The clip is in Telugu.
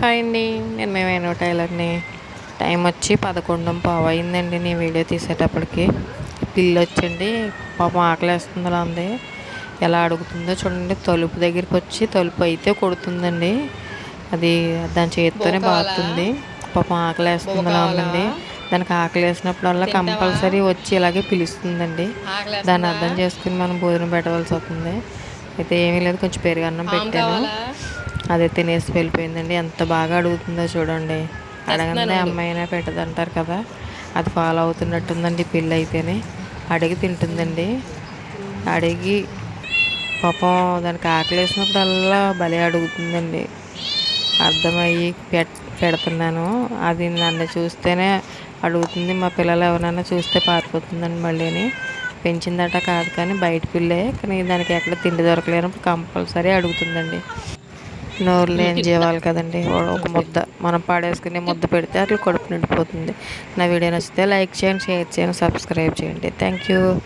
హాయ్ అండి నేను మేమేనో టైలర్ని టైం వచ్చి పదకొండు పావు అయిందండి నేను వీడియో తీసేటప్పటికి. పిల్లి వచ్చండి పాపం ఆకలేస్తుందిలా ఉంది ఎలా అడుగుతుందో చూడండి తలుపు దగ్గరికి వచ్చి తలుపు అయితే కొడుతుందండి. అది దాని చేతితోనే బాగుతుంది పాపం ఆకలేస్తుందిలా ఉందండి దానికి ఆకలి వేసినప్పుడల్లా కంపల్సరీ వచ్చి ఇలాగే పిలుస్తుందండి. దాన్ని అర్థం చేసుకుని మనం భోజనం పెట్టవలసి వస్తుంది. అయితే ఏమీ లేదు కొంచెం పెరుగన్నం పెట్టాను. అదే తినేసి వెళ్ళిపోయిందండి. ఎంత బాగా అడుగుతుందో చూడండి. అడగందే అమ్మాయినా పెట్టదంటారు కదా. అది ఫాలో అవుతున్నట్టుందండి పిల్ల అయితేనే. అడిగి తింటుందండి. అడిగి పాపం దానికి ఆకలి వేసినప్పుడల్లా భలే అడుగుతుందండి. అర్థమయ్యి పెట్ పెడుతున్నాను. అది నన్ను చూస్తేనే అడుగుతుంది. మా పిల్లలు ఎవరైనా చూస్తే పారిపోతుందండి మళ్ళీని. పెంచిందట కాదు కానీ బయట పిల్లే. కానీ దానికి ఎక్కడ తిండి దొరకలేనప్పుడు కంపల్సరీ అడుగుతుందండి. నోరు లేని జీవాలు కదండి? ఒక ముద్ద మనం పాడేసుకుని ముద్ద పెడితే అట్లా కడుపు నిండిపోతుంది. నా వీడియో నచ్చితే లైక్ చేయండి షేర్ చేయండి సబ్స్క్రైబ్ చేయండి. Thank you.